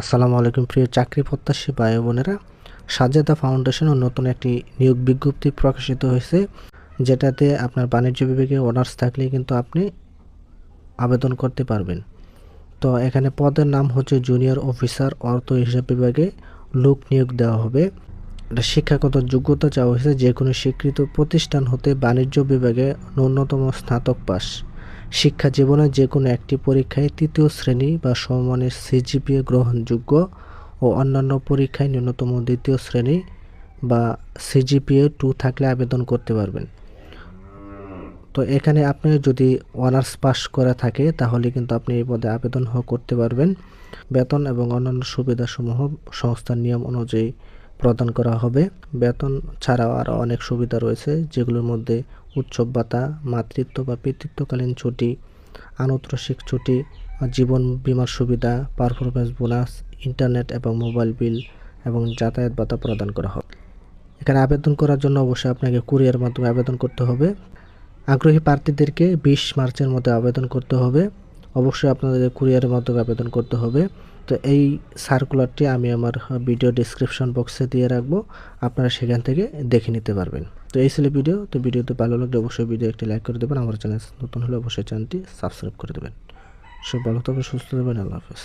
আসসালামু আলাইকুম, প্রিয় চাকরি প্রত্যাশী ভাই বোনেরা। সাজেদা ফাউন্ডেশনের নতুন একটি নিয়োগ বিজ্ঞপ্তি প্রকাশিত হয়েছে, যেটাতে আপনার বাণিজ্য বিভাগে অনার্স থাকলে কিন্তু আপনি আবেদন করতে পারবেন। তো এখানে পদের নাম হচ্ছে জুনিয়র অফিসার অর্থ হিসাব বিভাগে লোক নিয়োগ দেওয়া হবে। এটা শিক্ষাগত যোগ্যতা চাওয়া হয়েছে যে কোনো স্বীকৃত প্রতিষ্ঠান হতে বাণিজ্য বিভাগে ন্যূনতম স্নাতক পাস। শিক্ষা জীবনে যে কোনো একটি পরীক্ষায় তৃতীয় শ্রেণি বা সমমানের সিজিপিএ গ্রহণযোগ্য ও অন্যান্য পরীক্ষায় ন্যূনতম দ্বিতীয় শ্রেণি বা সিজিপিএ টু থাকলে আবেদন করতে পারবেন। তো এখানে আপনি যদি অনার্স পাস করা থাকে, তাহলে কিন্তু আপনি এই পদে আবেদন করতে পারবেন। বেতন এবং অন্যান্য সুবিধাসমূহ সংস্থার নিয়ম অনুযায়ী প্রদান করা হবে। বেতন ছাড়াও আরও অনেক সুবিধা রয়েছে, যেগুলোর মধ্যে উৎসব ভাতা, মাতৃত্ব বা পিতৃত্বকালীন ছুটি, আনুত্রসিক ছুটি, জীবন বীমার সুবিধা পারফরমেন্স বোনাস ইন্টারনেট এবং মোবাইল বিল এবং যাতায়াত ভাতা প্রদান করা হবে। এখানে আবেদন করার জন্য অবশ্যই আপনাকে কুরিয়ার মাধ্যমে আবেদন করতে হবে। আগ্রহী প্রার্থীদেরকে বিশ মার্চের মধ্যে আবেদন করতে হবে। অবশ্যই আপনাদের কুরিয়ারের মাধ্যমে আবেদন করতে হবে। তো এই সার্কুলারটি আমি আমার ভিডিও ডিসক্রিপশন বক্সে দিয়ে রাখব। আপনারা সেখান থেকে দেখে নিতে পারবেন। তো এই ছিল ভিডিও তো ভিডিওতে ভালো লাগলে অবশ্যই ভিডিও একটি লাইক করে দেবেন। আমার চ্যানেল নতুন হলে অবশ্যই চ্যানেলটি সাবস্ক্রাইব করে দেবেন। সব ভালো থাকবেন, সুস্থ থাকবেন। আল্লাহ হাফেজ।